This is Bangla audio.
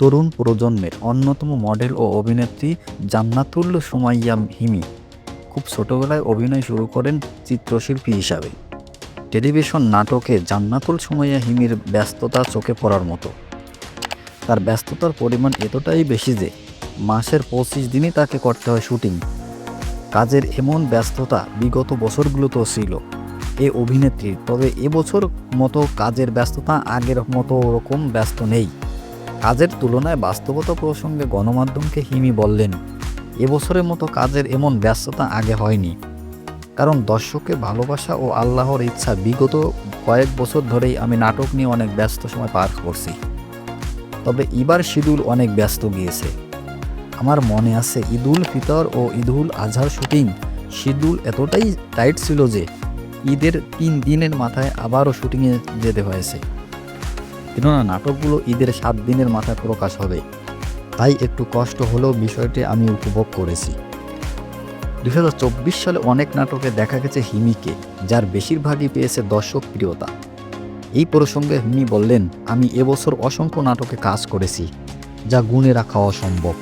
তরুণ প্রজন্মের অন্যতম মডেল ও অভিনেত্রী জান্নাতুল সুমাইয়া হিমি খুব ছোটবেলায় অভিনয় শুরু করেন চিত্রশিল্পী হিসাবে। টেলিভিশন নাটকে জান্নাতুল সুমাইয়া হিমির ব্যস্ততা চোখে পড়ার মতো। তার ব্যস্ততার পরিমাণ এতটাই বেশি যে মাসের পঁচিশ দিনই তাকে করতে হয় শুটিং। কাজের এমন ব্যস্ততা বিগত বছরগুলোতেও ছিল। এ অভিনেত্রী, তবে এবছর মতো কাজের ব্যস্ততা আগের মতো ওরকম ব্যস্ত নেই। কাজের তুলনায় বাস্তবতা প্রসঙ্গে গণমাধ্যমকে হিমি বললেন এবছরের মতো কাজের এমন ব্যস্ততা আগে হয়নি। কারণ দর্শককে ভালোবাসা ও আল্লাহর ইচ্ছা বিগত কয়েক বছর ধরেই আমি নাটক নিয়ে অনেক ব্যস্ত সময় পার করছি। তবে এবার শিডিউল অনেক ব্যস্ত গিয়েছে। আমার মনে আছে ঈদুল ফিতর ও ঈদুল আজহার শুটিং। শিডিউল এতটাই টাইট ছিল যে ঈদের তিন দিনের মাথায় আবারও শুটিংয়ে যেতে হয়েছে। কেননা নাটকগুলো ঈদের সাত দিনের মাথায় প্রকাশ হবে। তাই একটু কষ্ট হলেও বিষয়টি আমি উপভোগ করেছি। দু হাজার চব্বিশ সালে অনেক নাটকে দেখা গেছে হিমিকে, যার বেশিরভাগই পেয়েছে দর্শক প্রিয়তা এই প্রসঙ্গে হিমি বললেন, আমি এবছর অসংখ্য নাটকে কাজ করেছি, যা গুণে রাখা অসম্ভব।